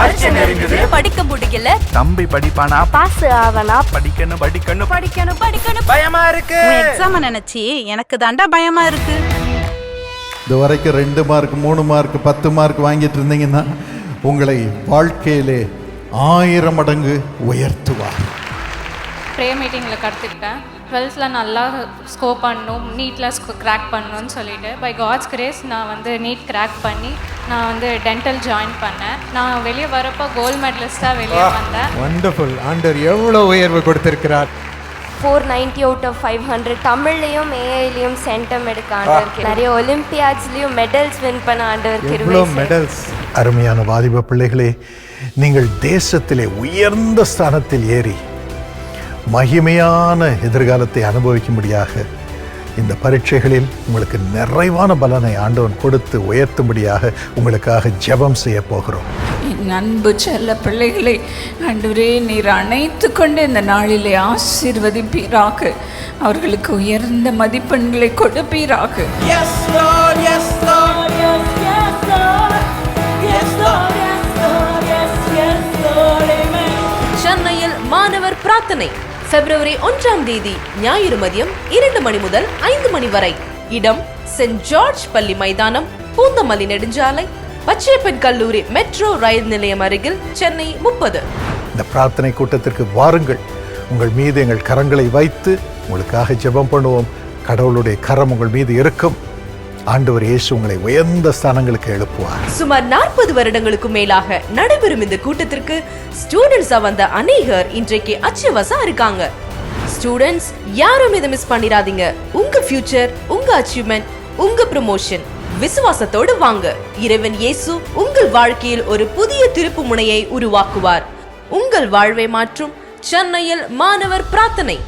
பரீட்சை நெருங்குது படிக்க முடியல. தம்பி படிப்பானா? பாஸ் ஆவனா? படிக்கணும் படிக்கணும். படிக்கணும் படிக்கணும். பயமா இருக்கு. எக்ஸாம நினைச்சி எனக்கு தாண்டா பயமா இருக்கு. இது வரைக்கும் ரெண்டு மார்க் மூணு மார்க் பத்து மார்க் வாங்கிட்டு இருந்தீங்கன்னா உங்களை வாழ்க்கையிலே ஆயிரம் மடங்கு உயர்த்துவார். ப்ரே மீட்டிங்கில் கற்றுக்கிட்டேன் டுவெல்த்தில் நல்லா ஸ்கோப் பண்ணணும் நீட்டில் கிராக் பண்ணணும்னு சொல்லிட்டு. பை காட்ஸ் கிரேஸ் நான் வந்து நீட் கிராக் பண்ணி நான் வந்து டென்டல் ஜாயின் பண்ணேன். நான் வெளியே வரப்போ கோல்டு மெடலிஸ்ட்டாக வெளியே வந்தேன். வண்டர்ஃபுல் ஆண்டவர் எவ்வளோ உயர்வு கொடுத்திருக்கிறார். Four ninety out of five hundred தமிழ்லையும் ஏஐலையும் சென்டம் எடுக்க ஆண்டவருக்கு நிறைய ஒலிம்பியாட்ஸ்லயும் மெடல்ஸ் வின் பண்ண ஆண்டவருக்கு இருவே மெடல்ஸ் அருமையான வாலிப பிள்ளைகளே நீங்கள் தேசத்திலே உயர்ந்த ஸ்தானத்தில் ஏறி மகிமையான எதிர்காலத்தை அனுபவிக்கும்படியாக இந்த பரீட்சைகளில் உங்களுக்கு நிறைவான பலனை ஆண்டவன் கொடுத்து உயர்த்தும்படியாக உங்களுக்காக ஜெபம் செய்ய போகிறோம். அன்பு செல்ல பிள்ளைகளை ஆண்டவரே நீர் அணைத்து கொண்டு இந்த நாளிலே ஆசீர்வதிப்பீராக. அவர்களுக்கு உயர்ந்த மதிப்பெண்களை கொடுப்பீராக. பிரார்த்தனை. பிப்ரவரி ஒன்றாம் தேதி ஞாயிறு மதியம் இரண்டு மணி முதல் ஐந்து மணி வரை. இடம் சென்ட் ஜார்ஜ் பள்ளி மைதானம் பூந்தமல்லி நெடுஞ்சாலை பச்சையப்பன் கல்லூரி மெட்ரோ ரயில் நிலையம் அருகில் சென்னை முப்பது. இந்த பிரார்த்தனை கூட்டத்திற்கு வாருங்கள். உங்கள் மீது எங்கள் கரங்களை வைத்து உங்களுக்காக ஜெபம் பண்ணுவோம். கடவுளுடைய கரம் உங்கள் மீது இருக்கும். ஆண்டவர் இயேசு உங்களை உயர்ந்த ஸ்தானங்களுக்கு எழுப்புவார். சுமார் நாற்பது வருடங்களுக்கு மேலாக நடைபெறும் இந்த கூட்டத்திற்கு ஸ்டூடெண்ட்ஸா வந்த அநேகர் இன்றைக்கு அச்சுவசா இருக்காங்க. ஸ்டூடெண்ட்ஸ் யாரும் இதை மிஸ் பண்ணிடாதீங்க உங்க ஃபியூச்சர் உங்க அச்சீவ்மெண்ட் உங்க ப்ரமோஷன் விசுவாசத்தோடு வாங்க. இறைவன் இயேசு உங்கள் வாழ்க்கையில் ஒரு புதிய திருப்பு முனையை உருவாக்குவார். உங்கள் வாழ்வை மாற்றும் சென்னையில் மாணவர் பிரார்த்தனை.